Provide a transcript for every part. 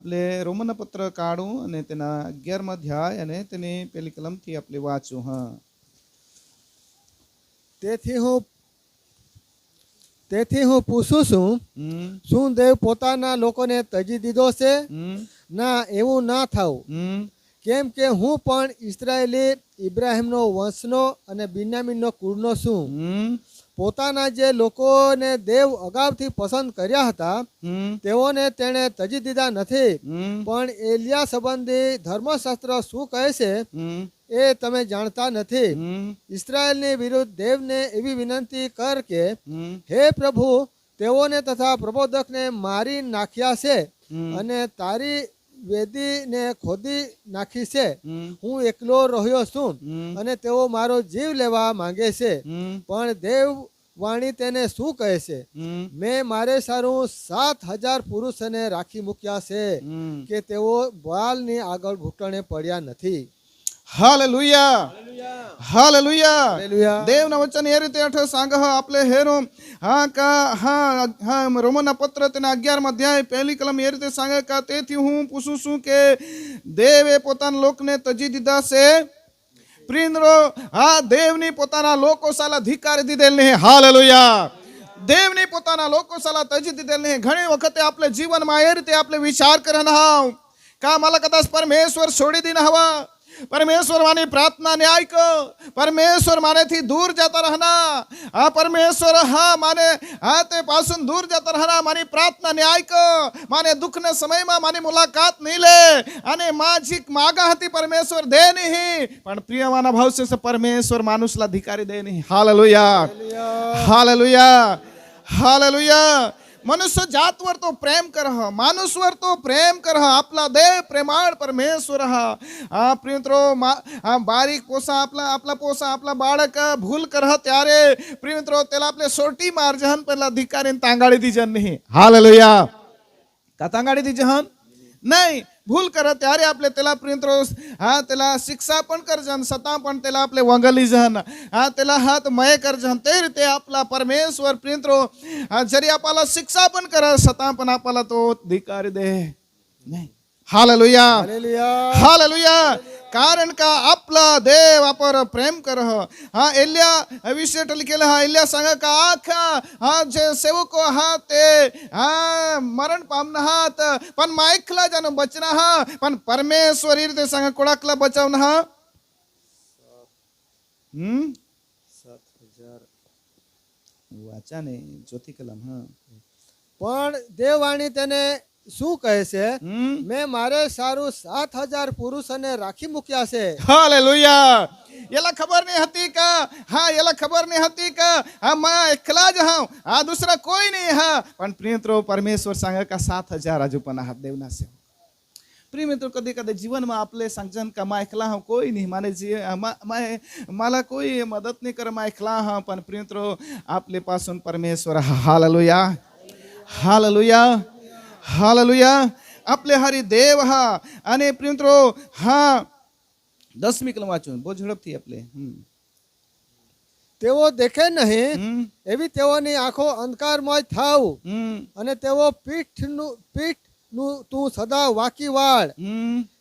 એટલે રોમન પત્ર કાઢું અને તેના અગિયારમાં અધ્યાય અને તેની પેલી કલમથી આપણે વાંચું હા. તેથી હું તેથી હું પૂછું છું શું દેવ પોતાના લોકોને તજી દીધો છે? ના એવું ના થવું કેમ કે હું પણ ઇસરાયેલી ઇબ્રાહીમનો વંશનો અને બિન્યામીનનો કુળનો છું. પોતાના જે લોકોને દેવ અગાઉથી પસંદ કર્યા હતા તેઓને તેણે તજી દીધા નથી. પણ એલિયા સંબંધી ધર્મશાસ્ત્ર શું કહે છે? એ તમે જાણતા નથી. હમ. વિરુદ્ધ દેવને એવી વિનંતી કર કે હે પ્રભુ તેઓને તથા પ્રબોધકને મારી નાખ્યા છે અને તારી વેદીને ખોદી નાખી છે. હું એકલો રહ્યો છું અને તેઓ મારો જીવ લેવા માંગે છે. પણ દેવ વાણી તેને શું કહે છે? મેં મારે સારું સાત હજાર પુરુષને રાખી મૂક્યા છે કે તેઓ બાલની આગળ ઘૂંટણે પડ્યા નથી. હાલેલુયા. હાલેલુયા. દેવના વચન એ રીતે અઠ સાંગ આપણે હેરો. હા, કા, હા હા રોમનના પત્ર તેના અગિયારમાં અધ્યાય પહેલી કલમ એ રીતે સાંગે કા, તેથી હું પૂછું છું કે દેવે પોતાના લોકને તજી દીધા છે? પ્રિન્દ્રો, હા, દેવની પોતાના લોકો સાલા ધિકારી દીધેલ નહીં. હાલ લોયા દેવની પોતાના લોકો સાલા તજી દીધેલ નહીં. ઘણી વખતે આપણે જીવનમાં એ રીતે આપણે વિચાર કરવાના હા કા मला કદાચ પરમેશ્વર છોડી દીના હવા? પરમેશ્વર માની પ્રાર્થના ને આઈક પરમેશ્વર માનેથી દૂર જતા રહના. આ પરમેશ્વર હા માને હા તે પાसून દૂર જતા રહના. મારી પ્રાર્થના ને આઈક માને દુઃખના સમયમાં મારી મુલાકાત નહીં લે. અને માજી માગા હતી પરમેશ્વર દે નહીં. પણ પ્રિયમાના ભાવ છે પરમેશ્વર માનુસલા અધિકારી દે નહીં. હાલેલુયા. હાલેલુયા. હાલેલુયા. મનુષ્ય જાત વર તો પ્રેમ કરહ, માનુષ વર તો પ્રેમ કરહ, આપલા દેહ પ્રેમાળ પરમેશ્વર આ પ્રિયમિત્રો આ બારીક પોસા આપલા આપલા પોસા, આપલા બાળક ભૂલ કરહ ત્યારે પ્રિયમિત્રો તેલા આપણે સોટી મારજહન પેલા અધિકારીને તાંગાડી દીજન નહીં. હાલ લોયા કા તાંગાડી દીજહન નહીં. भूल करा त्यारे आपले त्याला प्रियंत हा त्याला शिक्षा पण कर जन सता पण त्याला आपले वंगली जन. हा त्याला हात मय कर जन ते आपला परमेश्वर प्रियंत जरी आपला शिक्षा पण कर सता पण आपला तो धिकार दे. हा ललुया हा ललुया कारण का आपला देव आपण प्रेम कर हा एल्या विषय केला हा एल्या सांगा का आखा हा जे सेवको हा ते हा मरण पामनाहात पण मायकला जन बचना हा पण परमेश्वरी ते सांगा कुळाकला बचावना हा वाचा वाचाने ज्योती कलम हा पण देव आणि त्याने શું કહે છે મેં મારે સારું સાત હજાર પુરુષોને રાખી મૂક્યા છે હાલે લુયા याला खबर नहीं हती का हाँ याला खबर नहीं हती का हाँ मैं एकला ज हाँ हाँ दुसरा कोई नहीं हाँ पण प्रियमित्रो परमेश्वर सांगा का सात हजार अजू पण आहात देवना से प्रियमित्रो कधी कधी जीवनमा आपले सांगजन का मा एकला हा कोई नाही माने जी मा, मा, मला कोई मदत नाही कर मा एकला हा पण प्रियमित्रो आपले पासून परमेश्वर हाललुया हाललुया હાલેલુયા. આપલે હારી દેવ હા અને પ્રિયંત્રો હા દસમી કલમ વાંચું. બહુ ઝડપથી આપણે તેઓ દેખે નહીં એવી તેઓની આંખો અંધકારમય થાવ અને તેઓ પીઠનું પીઠનું તું સદા વાકી વાળ.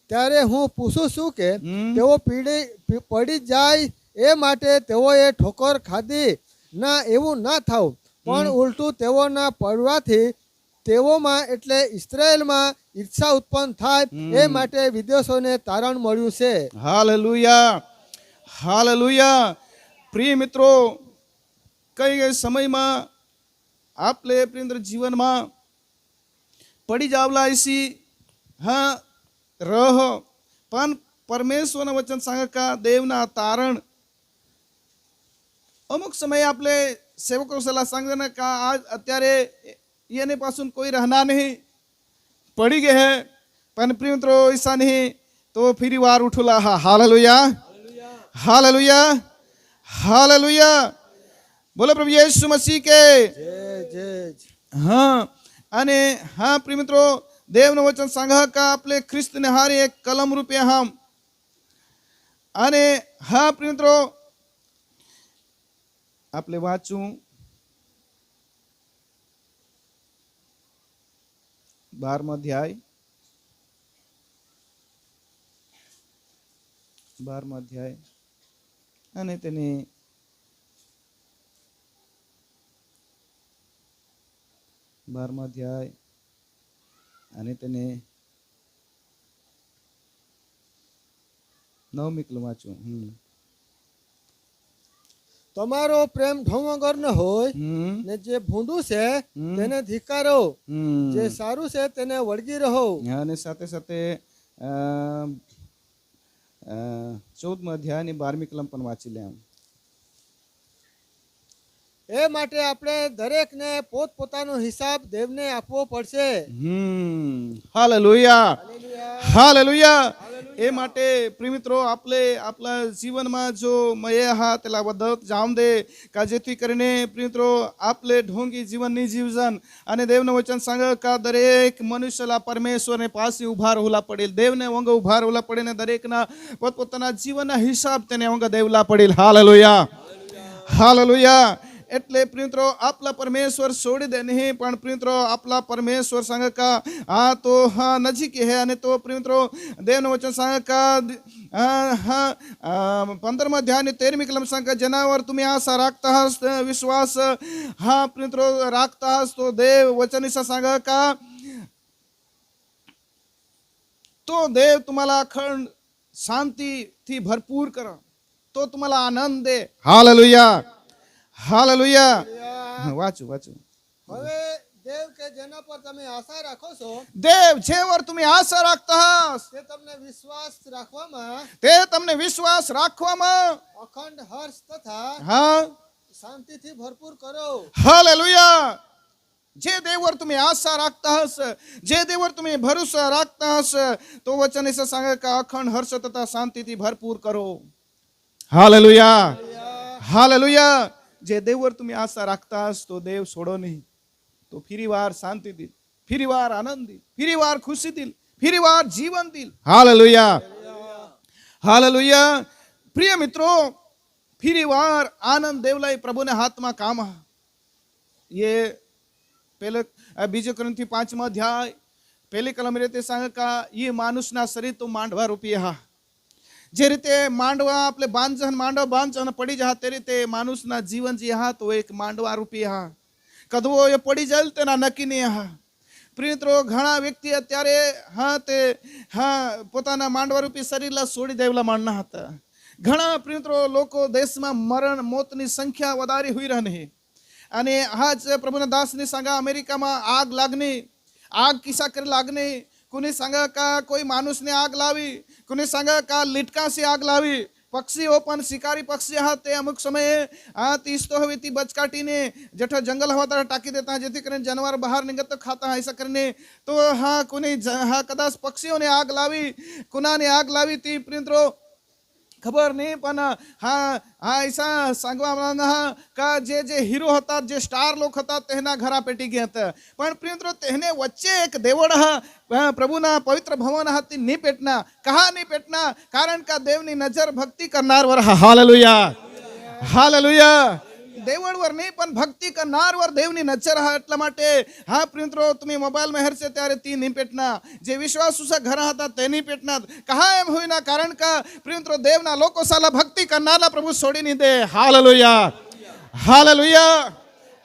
ત્યારે હું પૂછું છું કે તેઓ પીડી પડી જાય એ માટે તેઓએ ઠોકર ખાધી? ના એવું ના થાવ પણ ઉલટું તેઓના પડવાથી તેઓમાં એટલે ઇસરાયલમાં ઈચ્છા ઉત્પન્ન થાય એ માટે વિદેશોને તારણ મળ્યું છે. હાલેલુયા. હાલેલુયા. પ્રિય મિત્રો કઈ કઈ સમયમાં આપલે પ્રિન્દ્ર જીવનમાં પડી જાવલા એસી હા રહ. પણ પરમેશ્વરના વચન સાંગકા દેવના તારણ. અમુક સમયે આપણે સેવકો સલાહ સાંગના કા આજ અત્યારે येण्यापासून कोई रहना नहीं। पडी गे पन प्रिय मित्रों, ऐसा नहीं तो फिर वार उठुला। हा, हाललुया। हाललुया। हाललुया। बोलो प्रभु येशु मसीह के। हाँ, अने हाँ प्रिय मित्रों, देवन वचन संघ का आपले ख्रिस्त हारे एक कलम रूपे हम। आणि हा प्रियमित्रो आपले वाचू। બારમો અધ્યાય. બારમો અધ્યાય. અને તેની બારમો અધ્યાય. અને તેને નવમી ક્લમ વાંચું હમ. તમારો પ્રેમ ઢોંગર ન હોય ને જે ભૂંડું છે તેને ધિકારો. જે સારું છે તેને વળગી રહો. અને સાથે સાથે ચૌદમો અધ્યાયની બારમી કલમ પણ વાંચી લે એ માટે આપણે દરેકને પોત પોતાનો હિસાબ દેવને આપવો પડશે. હમ. હાલેલુયા. હાલેલુયા. એ માટે પ્રિય મિત્રો આપણે આપણા જીવનમાં જો મય હા તેલા બધા જામ દે કા જેથી કરીને પ્રિય મિત્રો આપણે ઢોંગી જીવનની જીવજન અને દેવનું વચન સંગ કા દરેક મનુષ્યલા પરમેશ્વરને પાસે ઊભા રહેલા પડેલ, દેવને અંગ ઊભા રહેલા પડે ને દરેકના પોતપોતાના જીવનના હિસાબ તેને અંગ દેવલા પડેલ. હાલ લોયા હાલ લોયા એટલે ಪ್ರಿಯಂತರೋ આપલા પરમેશ્વર છોડી દે નહીં, પણ પ્રિયંતરો, આપલા પરમેશ્વર સંગકા, આ તો હા નજીક હે અને તો પ્રિયંતરો, દેન વચન સંગકા પંદરમા ધ્યાન તેરમી કલમ સંગકા, જનાવર તમે આશા રાખતા હસ, વિશ્વાસ, હા પ્રિયંતરો, રાખતા હસ, તો દેવ વચન સંગકા, તો દેવ तुम्हाला અખંડ શાંતિથી ભરપૂર કરો, તો तुम्हाला આનંદ. દે હાલેલુયા. હાલેલુયા વાંચું વાંચું હવે દેવ કે જેના પર તમે આશા રાખો છો દેવ જેવર તમે આશા રાખતા હસ તે તમને વિશ્વાસ રાખવામાં તે તમને વિશ્વાસ રાખવામાં અખંડ હર્ષ તથા હા શાંતિથી ભરપૂર કરો હાલેલુયા જે દેવર तुम्ही आशा રાખતા હસ જે દેવર तुम्ही ભરોસા રાખતા હસ તો વચન એસે सांगे का अखंड हर्ष तथा શાંતિથી ભરપૂર કરો હાલેલુયા હાલેલુયા જે દેવર तुम्ही આશા રાખતા હસ તો દેવ છોડો નહીં તો ફરીવાર શાંતિથી ફરીવાર આનંદથી ફરીવાર ખુશીથી ફરીવાર જીવનથી હાલેલુયા હાલેલુયા પ્રિય મિત્રો ફરીવાર આનંદ દેવલાય પ્રભુને હાથમાં કામ હા ये पहले बीजे ग्रंथी पांचवा अध्याय પહેલી કલમ રીતે सांग का ये માણસના શરીર તો માંડવા રૂપી હા જે રીતે માંડવા આપણે બાંધન માંડવા બાંધન પડી જા તે રીતે માનુષના જીવન જે હા, તો એક માંડવા રૂપી હા. કદવો એ પડી જાય તેના નક્કી હા. પ્રિયત્રો, ઘણા વ્યક્તિ અત્યારે હા, તે હા, પોતાના માંડવા રૂપી શરીરલા છોડી દેવલા માંડના હતા. ઘણા પ્રિયત્રો, લોકો દેશમાં મરણ, મોતની સંખ્યા વધારી હોઈ રહી અને આ જ પ્રભુના દાસની સાંગા અમેરિકામાં આગ લાગણી આગ કિસ્સા કરી લાગની કોની સંગ કા કોઈ માણસને આગ લાવી? કોની સંગ કા લીટકાસી આગ લાવી? પક્ષીઓ પણ શિકારી પક્ષી હા તે અમુક સમયે આ તીસતો હવે તી બચકાટીને જેઠા જંગલ હવા તારા ટાંકી દેતા જેથી કરીને જાનવર બહાર નીકળતો ખાતા એસા કરીને તો હા કોની હા કદાચ પક્ષીઓને આગ લાવી, કુનાને આગ લાવી તી પ્રિંત્રો ખબર નહીં, પણ, હા હા, ઈસા સાગવાના કા જે જે હીરો હતા, જે સ્ટાર લોક હતા, તેના ઘરા પેટી ગયા હતા. પણ પ્રિયંત્રો તેને વચ્ચે એક દેવળ પ્રભુના પવિત્ર ભવન હતી, ની પેટના કહા ની પેટના, કારણ કે દેવની નજર ભક્તિ કરનાર વર હાલેલુયા. હાલેલુયા. દેવળવર નહીં, પણ ભક્તિ કરનારવર દેવની નજર હા, એટલા માટે, હા, પ્રિયત્રો, તમે મોબાઈલમાં હેરશે ત્યારે તી નહીં પેટના જે વિશ્વાસુ છે ઘર હતા તેની પેટના, કહા એમ હોઈના કારણ કે, પ્રિયત્રો, દેવના લોકો સાલા ભક્તિ કરનારના પ્રભુ છોડી નહીં દે. હાલેલુયા.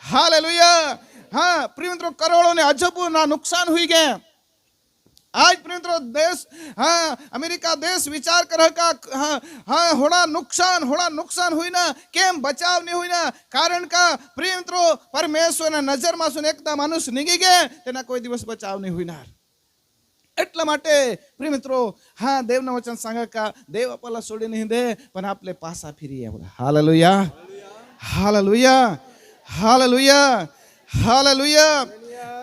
હાલ લુયા હા, પ્રિયત્રો, કરોડોને અજબોના નુકસાન હોઈ ગયા. आज प्रियमित्रो देश हाँ अमेरिका देश विचार कर का हाँ हाँ होड़ा नुकसान होड़ा नुकसान हुई ना केम बचाव नहीं हुई ना कारण का प्रिय મિત્રો પરમેશ્વરના નજરમાં સુન એકદા માણસ નીકળી ગયા તેના કોઈ દિવસ બચાવ નહીં હોઈનાર એટલા માટે પ્રિય મિત્રો હા દેવના વચન सांगा का देव आपल्याला सोडी નહીં દે પણ આપણે પાછા ફરી આવ્યા હાલેલુયા હાલેલુયા હાલેલુયા હાલેલુયા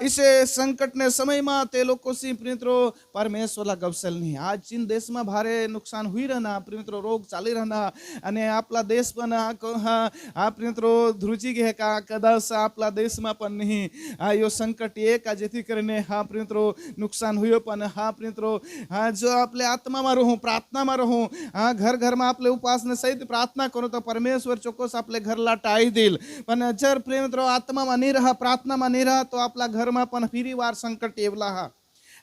इसे संकट ने समय में ते लोगों से प्रियमित्रो परमेश्वरला गवसल नहीं आज चीन देश में भारे नुकसान हुई रहना प्रियमित्रो रोग चाली रहना અને આપલા દેશ પણ આ ક- હા આ પ્રિયમિત્રો ધ્રુજી ગયા કા કદાચ આપલા દેશમાં પણ નહીં આ યો સંકટ એક આ જેથી કરીને હા પ્રિયમિત્રો નુકસાન હુયો પણ હા પ્રિયમિત્રો હા જો આપણે આત્મામાં રહું પ્રાર્થનામાં રહું હા ઘર ઘરમાં આપણે ઉપાસને સહિત પ્રાર્થના કરો તો પરમેશ્વર ચોક્કસ આપણે ઘરલા ટાળી દેલ પણ જર પ્રેમ મિત્રો આત્મામાં નહીં રહા પ્રાર્થનામાં નહીં રહા તો આપણા આપલા ઘરમાં પણ ફરીવાર સંકટ એવલા હા.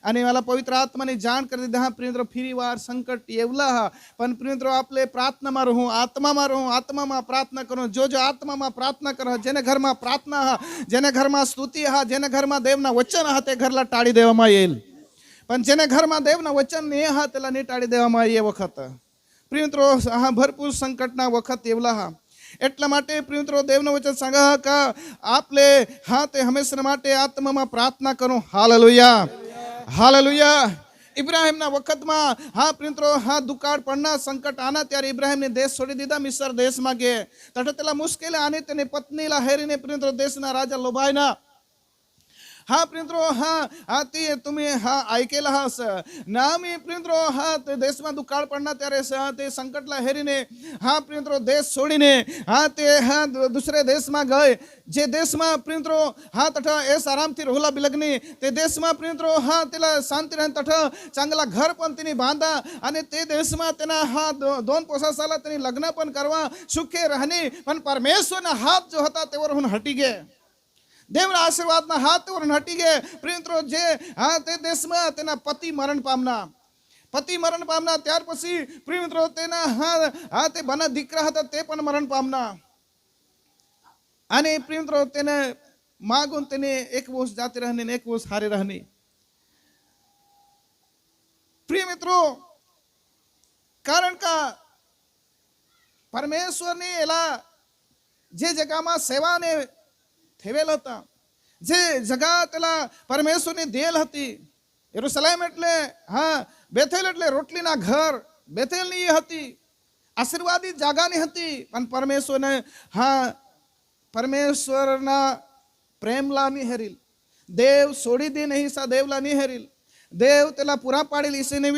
અને વાલા પવિત્ર આત્માને જાણ કરી દીધા હા પ્રિયંત્રો ફરીવાર સંકટ એવલા હા. પણ પ્રિયંત્રો આપલે પ્રાર્થનામાં રહો, આત્મામાં રહો, આત્મામાં પ્રાર્થના કરો. જો જો આત્મામાં પ્રાર્થના કરો, જેને ઘરમાં પ્રાર્થના હા, જેને ઘરમાં સ્તુતિ હા, જેને ઘરમાં દેવના વચન હા, તે ઘરલા ટાળી દેવામાં આવેલ પણ જેને ઘરમાં દેવના વચન એ હા, તેલા નહીં ટાળી દેવામાં આવી એ વખત. પ્રિયંત્રો હા, ભરપૂર સંકટના વખત એવલા હા. એટલા માટે પ્રિય મિત્રો દેવનું વચન સંગહ કા આપલે હા તે હંમેશા માટે આત્મામાં પ્રાર્થના કરો. હાલ લોહિયા હાલ હાલેલુયા. ઇબ્રાહિમના વખતમાં, હા પ્રિય હા દુકાળ પડના સંકટ આના ત્યારે ઇબ્રાહિમને દેશ છોડી દીધા મિસર દેશમાં ગયે. તટે તેલા મુશ્કેલી આની તેની પત્નીલા હેરીને પ્રિન્ત્રો દેશના રાજા લોભાયના हा प्रिंत्रो हा हा ते तुम्ही हा ऐकेला हास ना मी प्रिंत्रो हा ते देशમાં દુકાળ पडणार ત્યારે ते संकटला हेरीने हा प्रिंत्रो देश सोडीने हा ते हा दुसऱ्या देशમાં ગય જે દેશમાં પ્રિંત્રો હા તઠ એસ આરામથી રોહલા બિલગની તે દેશમાં પ્રિંત્રો હા તેला शांती राहून तठ चांगला घर पण तिने बांधा आणि ते देशમાં તેના हा दोन पोसासाला त्यांनी लग्न पण करवा सुखे राहणे पण परमेश्वरना हात जो होता तेवरहून हटी गे દેવના આશીર્વાદના હાથ તેવર હટી ગયા. પ્રિયંત્રો જે હા તે દેશમાં તેના પતિ મરણ પામના પતિ મરણ પામના ત્યાર પછી પ્રિયમિત્રો તેના હા હા તે બના દીકરા હતા, તે પણ મરણ પામના અને પ્રિયમિત્રો તેને માગુન તેને એક વર્ષ જાતે રહને એક વર્ષ હારે રહને. પ્રિય મિત્રો, કારણ કે પરમેશ્વરની એલા જે જગામાં સેવાને થેવેલ હતા જે જગા પેલા પરમેશ્વરની દેલ હતી યરુસલેમ એટલે હા બેથેલ એટલે રોટલીના ઘર બેથેલની એ હતી આશીર્વાદિત જાગાની હતી પણ પરમેશ્વરને હા પરમેશ્વરના પ્રેમલા નહીં હેરીલ દેવ છોડી દે નહીં સા દેવલા નહીં હેરીલ દેવ તેલા પૂરા પાડેલ ઈસીને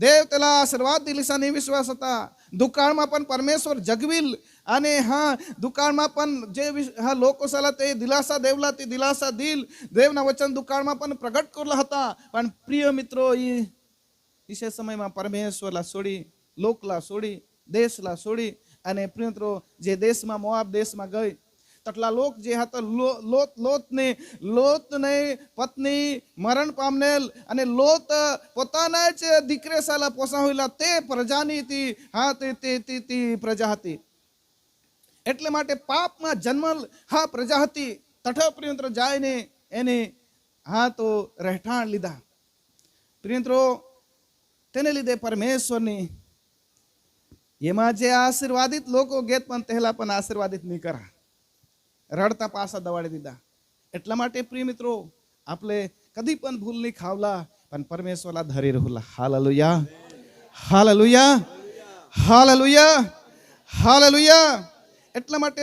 દેવ તેલા આશીર્વાદ દિલીસાને વિશ્વાસ હતા દુકાળમાં પણ પરમેશ્વર જગવીલ અને હા, દુકાળમાં પણ જે હા લોકો સાલા તે દિલાસા દેવલા તે દિલાસા દિલ. દેવના વચન દુકાળમાં પણ પ્રગટ કરેલા હતા. પણ પ્રિય મિત્રો એ વિશેષ સમયમાં પરમેશ્વરલા છોડી, લોકલા છોડી, દેશલા છોડી અને પ્રિય મિત્રો, જે દેશમાં, મોઆબ દેશમાં ગઈ તટલા લોક જે હતા લોત, લોતને લોતને પત્ની મરણ પામનેલ અને લોત પોતાના જ દીકરે સાલા પોસાવેલા તે પ્રજાની હતી, હા, તે પ્રજા હતી. એટલે માટે પાપમાં જન્મલ હા, પ્રજા હતી. તઠ પ્રિયંત્ર જાયને એને, હા, તો રહેઠાણ લીધા. પ્રિયંત્રો, તેને લીધે પરમેશ્વરની એમાં જે આશીર્વાદિત લોકો ગેત પણ પહેલા પણ આશીર્વાદિત નહીં કરા. રડતા પાસા દવાડી દીધા. એટલા માટે પ્રિય મિત્રો, આપણે કદી પણ ભૂલ નહીં ખાવલા, પણ પરમેશ્વરલા ધરી રહુલા. હાલ અલુયા હાલ અલુયા એટલા માટે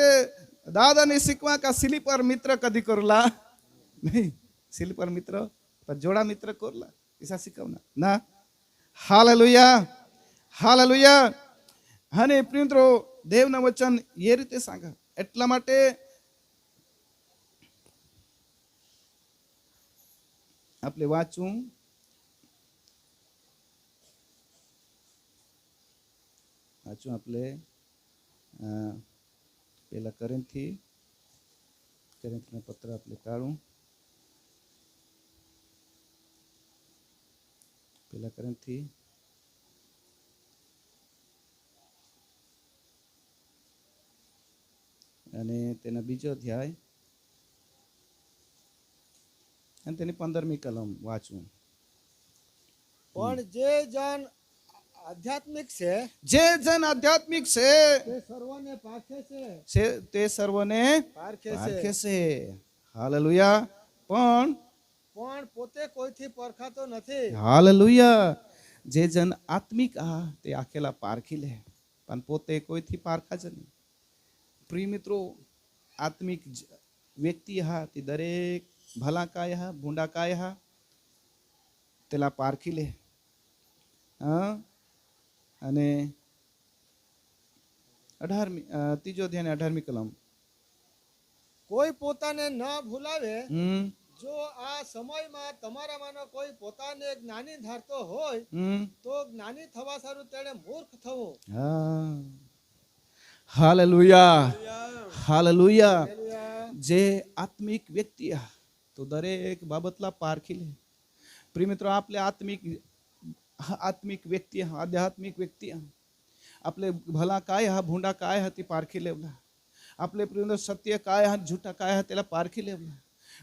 દાદાને શીખવા કા સ્લીપર મિત્ર કદી કરલા? નહીં. સ્લીપર મિત્ર? પણ જોડા મિત્ર કરલા? ઈસા શીખવના. ના. હાલ અલુયા હાલ અલુયા અને પ્રિય મિત્રો, દેવના વચન એ રીતે સાંગા એટલા માટે આપણે વાંચું વાંચું આપણે પહેલાં કરંથી કરંથીના પત્ર આપણે કાઢું પેલા કરંથી અને તેના બીજો અધ્યાય અને તેની પંદરમી કલમ વાંચવું. પણ જે જન આધ્યાત્મિક છે જે જન આધ્યાત્મિક છે તે સર્વને પારખે છે. છે તે સર્વને પારખે છે. છે. હાલેલુયા. પણ પણ પોતે કોઈથી પરખાતો નથી. હાલેલુયા. જે જન આત્મિક આ તે આખેલા પારખી લે. પણ પોતે કોઈથી પારખા જ નહીં. પ્રિય મિત્રો આત્મિક વ્યક્તિ હા તે દરેક ભલા કાય ભૂંડા કાય તેલા પારખી લે હા અને અઢારમી ત્રીજો ધ્યાન અઢારમી કલમ કોઈ પોતાને ન ભૂલાવે જો આ સમયમાં તમારામાંનો કોઈ પોતાને જ્ઞાની ધારતો હોય તો જ્ઞાની થવા સારું તેણે મૂર્ખ થવું હા હાલેલુયા હાલેલુયા જે આત્મિક વ્યક્તિ આ तो दर एक बाबतला पारखील प्रेमित्र आपले आत्मिक आत्मिक व्यक्ती हा आध्यात्मिक व्यक्ती हा. आपले भला काय हा भोंडा काय हा ती पारखी लेवला. आपले प्रेम सत्य काय हा झुटा काय हा त्याला पारखी लेवला.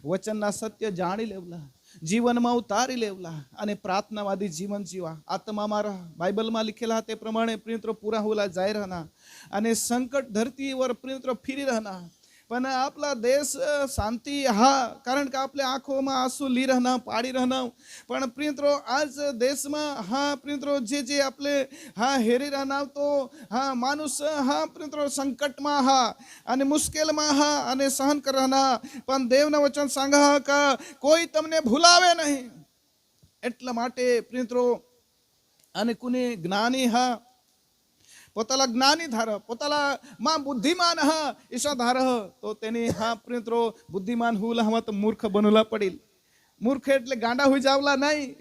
वचन सत्य जाणी लेवला. जीवन माव तारी लेवला. आणि प्रार्थनावादी जीवन जीवा. आत्मा मारा. बायबल मा लिखेला ते प्रमाणे प्रेमित्र पुरा होला जाय राहणार आणि संकट धरतीवर प्रेमित्र फिरी राहणार પણ આપણા દેશ શાંતિ, હા, કારણ કે આપણે આંખોમાં આંસુ લી રહેના પાડી રહેના પણ પ્રિંત્રો આજ દેશમાં, હા પ્રિંત્રો જે જે આપણે હા હેરી રહેના તો હા માનુસ હા પ્રિંત્રો સંકટમાં, હા, અને મુશ્કેલમાં, હા, અને સહન કરવાના. પણ દેવના વચન સાંગા કા, કોઈ તમને ભૂલાવે નહીં. એટલા માટે પ્રિંત્રો અને કોને જ્ઞાની, હા पोताला ज्ञानी धार पोताला मा बुद्धिमान ईशा धार तो त्याने हा मित्र बुद्धिमान होऊ हवा तर मूर्ख बनवला पडेल मूर्ख एटले गांडा होई जावला नाही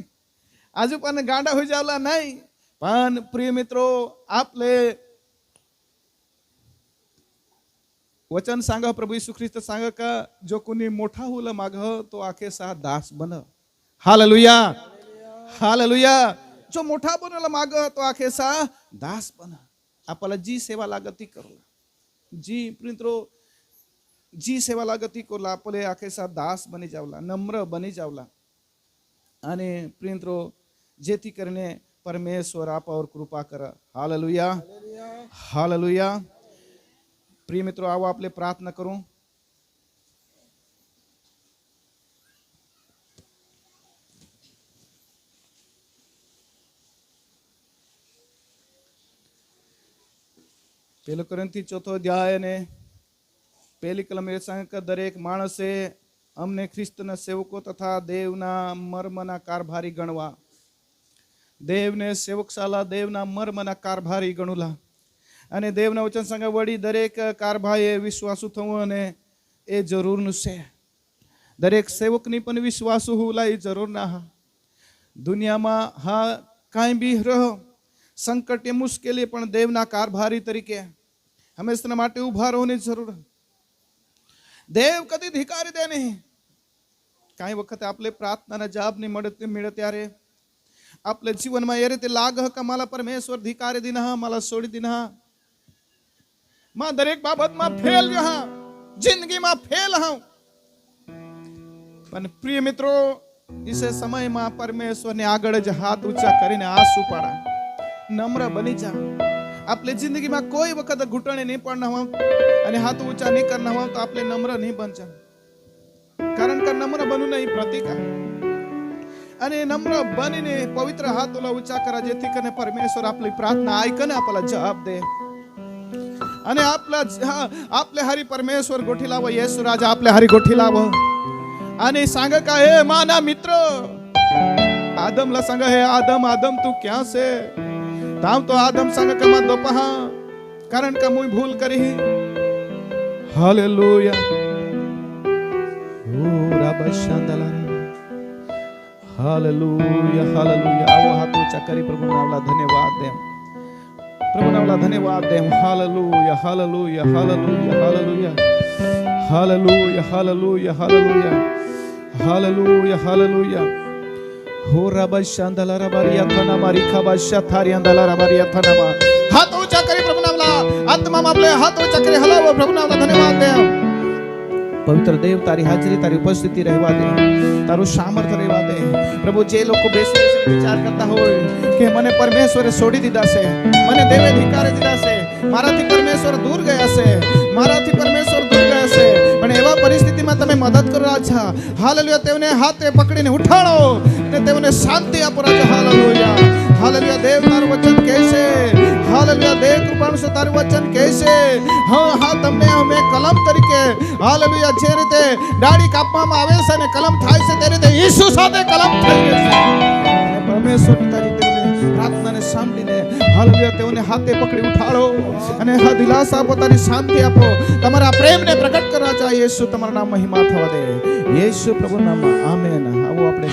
आजू पण गांडा होई जावला नाही पण प्रिय मित्रो आपले वचन सांग प्रभू यशू सांग का जो कुणी मोठा होईल माग तो आखे सा दास बन हा ललुया हा ललुया जो मोठा बनवला माग तो आखे सा दास बन आपल्याला जी सेवा लागत ती करू जी मित्रो जी સેવા લાગતી કોલા આપણે આખે સા દાસ બની જાવલા નમ્ર બની જાવલા. અને પ્રિયંત્રો જેથી કરીને પરમેશ્વર આપ ઓર કૃપા કર. હાલેલુયા. હાલેલુયા. પ્રિય મિત્રો આવો આપણે પ્રાર્થના કરું. પેલો કરંથી ચોથો અધ્યાય અને પહેલી કલમ એ કે દરેક માણસે અમને ખ્રિસ્તના સેવકો તથા દેવના મર્મના કારભારી ગણવા. દેવને સેવકશાલા, દેવના મર્મના કારભારી ગણુલા. અને દેવના વચન સંગે વળી દરેક કારભાઈએ વિશ્વાસુ થવું અને એ જરૂરનું છે. દરેક સેવકની પણ વિશ્વાસુ હોવલા એ જરૂર ના. દુનિયામાં હા કાંઈ બી રહો સંકટ એ મુશ્કેલી પણ દેવના કારભારી તરીકે. હંમેશા માટે ઊભા રહેવાની જરૂર. દેવ કદી ધિકારી દે નહીં. કાંઈ વખતે આપણે પ્રાર્થનાના જવાબ નહીં મળે મળે ત્યારે. આપણે જીવનમાં એ રીતે લાગ કે મારા પરમેશ્વર ધિકારી દીના મારા છોડી દીના. માં દરેક બાબતમાં ફેલ હા જિંદગીમાં ફેલ હા પણ પ્રિય મિત્રો, ઈસે સમયમાં પરમેશ્વરને આગળ જ હાથ ઊંચા કરીને આંસુ પાડા. નમ્ર બની જા આપણી જિંદગીમાં કોઈ વખત ઘૂંટણે નહીં પડના હોવ અને હાથ ઊંચા નહીં કરના હોવ તો આપણે નમ્ર નહીં બનજા કારણ કે નમ્ર બનવું નહીં પ્રતિક आहे. અને નમ્ર બનીને પવિત્ર હાથ ઓલા ઊંચા કરા જેથી કરીને પરમેશ્વર આપણી પ્રાર્થના આઈકને આપલા જવાબ દે અને આપલા હા, आपले हरी परमेश्वर गोठी लाव येसु राजा आपले हरी गोठी लाव आणि सांग का हे माना मित्र आदमला सांग हे आदम आदम तू क्या से ताम तो आदम सांग का मत दोपहा, कारण का मुई भूल करी हालेलुया। ओ, राबा शांदला हालेलुया हालेलुया। आओ हाथ ऊँचा करी, प्रभु नावला धन्यवाद दे प्रभु नावला धन्यवाद दे hallelujah hallelujah hallelujah hallelujah. Hallelujah hallelujah hallelujah. Hallelujah hallelujah. हो पवित्र देव तारी हाजरी तारी उपस्थिति रहवा दे तारो सामर्थ्य रहवा दे प्रभु जे लोग પ્રભુ જે લોકો બેસી વિચાર કરતા હોય કે મને પરમેશ્વરે છોડી દીધા છે મને દેવે ધિકારી દીધા છે મારાથી પરમેશ્વર દૂર ગયા છે મારાથી પરમેશ્વર દૂર પણ એવા પરિસ્થિતિમાં તમે મદદ કરો રાજા હાલેલુયા, તેમને હાથે પકડીને ઉઠાડો ને તેમને શાંતિ આપો રાજા, હાલેલુયા. હાલેલુયા, દેવ તારું વચન કહે છે હાલેલુયા, દેવ કૃપાનું તારું વચન કહે છે હા હા, તમને અમે કલમ તરીકે, હાલેલુયા, જે રીતે ડાળી કાપવામાં આવે છે અને કલમ થાય છે, તે રીતે ઈસુ સાથે કલમ થઈ તારી તેઓને પ્રાર્થનાને સાંભળીને હાલેલુયા તેઓને હાથે પકડી ઉઠાડો અને હા દિલાસા આપો શાંતિ આપો. તમારા પ્રેમને પ્રગટ કરવા જાય યેસુ તમારા નામ મહિમા થવા દે. યેસુ પ્રભુ નામ આમેન. આવો આપણે